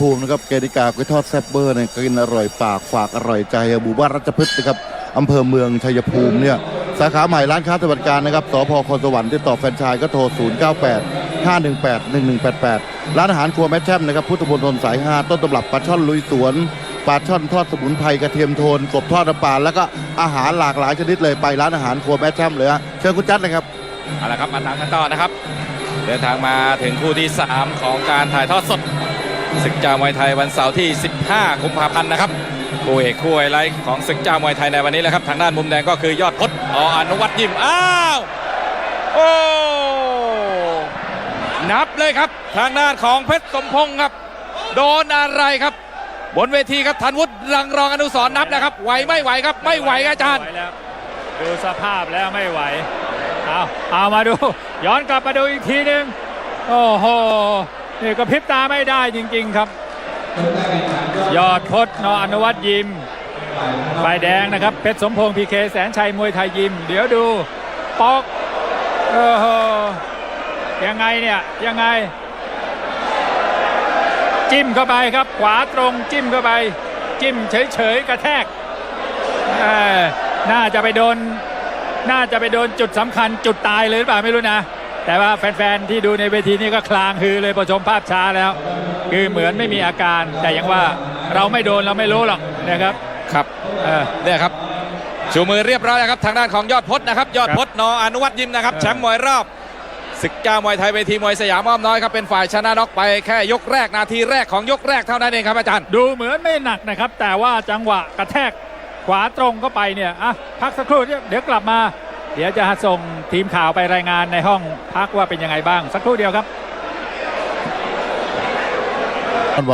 ภูมินะครับเกดิกากล้วยทอดแซ่บเบอร์เนี่ยกินอร่อยปากฝากอร่อยใจหมู่บ้านรัชพฤกษ์นะครับอำเภอเมืองชัยภูมิเนี่ยสาขาใหม่ร้านค้าสวัสดิการนะครับสพคอนสวรรค์ติดต่อแฟรนไชส์ก็โทร 098 518 1188 ร้านอาหารครัวแม่แช่มนะครับพุทธมณฑลสาย 5 ต้นตำรับปลาช่อนลุยสวนปลาช่อนทอดสมุนไพรกระเทียมโทน กบทอดน้ำปลาแล้วก็อาหารหลากหลายชนิดเลยไปร้านอาหารครัวแม่แช่มเลยฮะเชิญคุณจัดเลยครับเอาละครับมาตามกันต่อนะครับ เดินทางมาถึงคู่ที่ 3 ของการถ่ายทอดสด ศึกจ้ามวยไทยวันเสาร์ที่ 15 กุมภาพันธ์นะครับคู่เอกคู่ไฮไลท์ของศึกจ้ามวยไทยในวันนี้แหละครับ ทางด้านมุมแดงก็คือยอดพจน์ออนุวัฒน์ยิมอ้าวโอ้นับเลยครับ ทางด้านของเพชรสมพงศ์ครับ โดนอะไรครับ บนเวทีครับธันวุฒิรังรองอนุสรนับนะครับไหวไม่ไหวครับ ไม่ไหวครับอาจารย์ไหวแล้วดูสภาพแล้วไม่ไหวเอาเอามาดู ย้อนกลับมาดูอีกทีหนึ่งโอ้โห นี่ก็พริบตาไม่ได้จริงๆครับ ยอดพจน์นอนุวัฒน์ยิมฝ่ายแดงนะครับ เพชรสมพงษ์พีเคแสนชัยมวยไทยยิม เดี๋ยวดูปอกโอ้โหยังไงเนี่ยยังไง จิ้มเข้าไปครับ ขวาตรงจิ้มเข้าไป จิ้มเฉยๆกระแทกน่าจะไปโดน น่าจะไปโดนจุดสำคัญจุดตายเลยหรือเปล่าไม่รู้นะ แต่ว่าแฟนๆที่ดูในเวทีนี้ก็คลางฮือเลยพอชมภาพช้าแล้ว คือเหมือนไม่มีอาการ แต่ยังว่าเราไม่โดนเราไม่รู้หรอกนะครับครับเออเนี่ยครับชูมือเรียบร้อยแล้วครับทางด้านของยอดพจน์นะครับ ยอดพจน์นออนุวัฒน์ยิมนะครับเออแชมป์มวยรอบศึกเจ้ามวยไทยเวทีมวยสยามอ้อมน้อยครับเป็นฝ่ายชนะน็อกไปแค่ยกแรกนาทีแรกของยกแรกเท่านั้นเองครับอาจารย์ ดูเหมือนไม่หนักนะครับ แต่ว่าจังหวะกระแทกขวาตรงเข้าไปเนี่ยอะพักสักครู่เดี๋ยวกลับมาเเดี๋ยวจะส่งทีมข่าวไปรายงานในห้องพักว่าเป็นยังไงบ้าง สักครู่เดียวครับ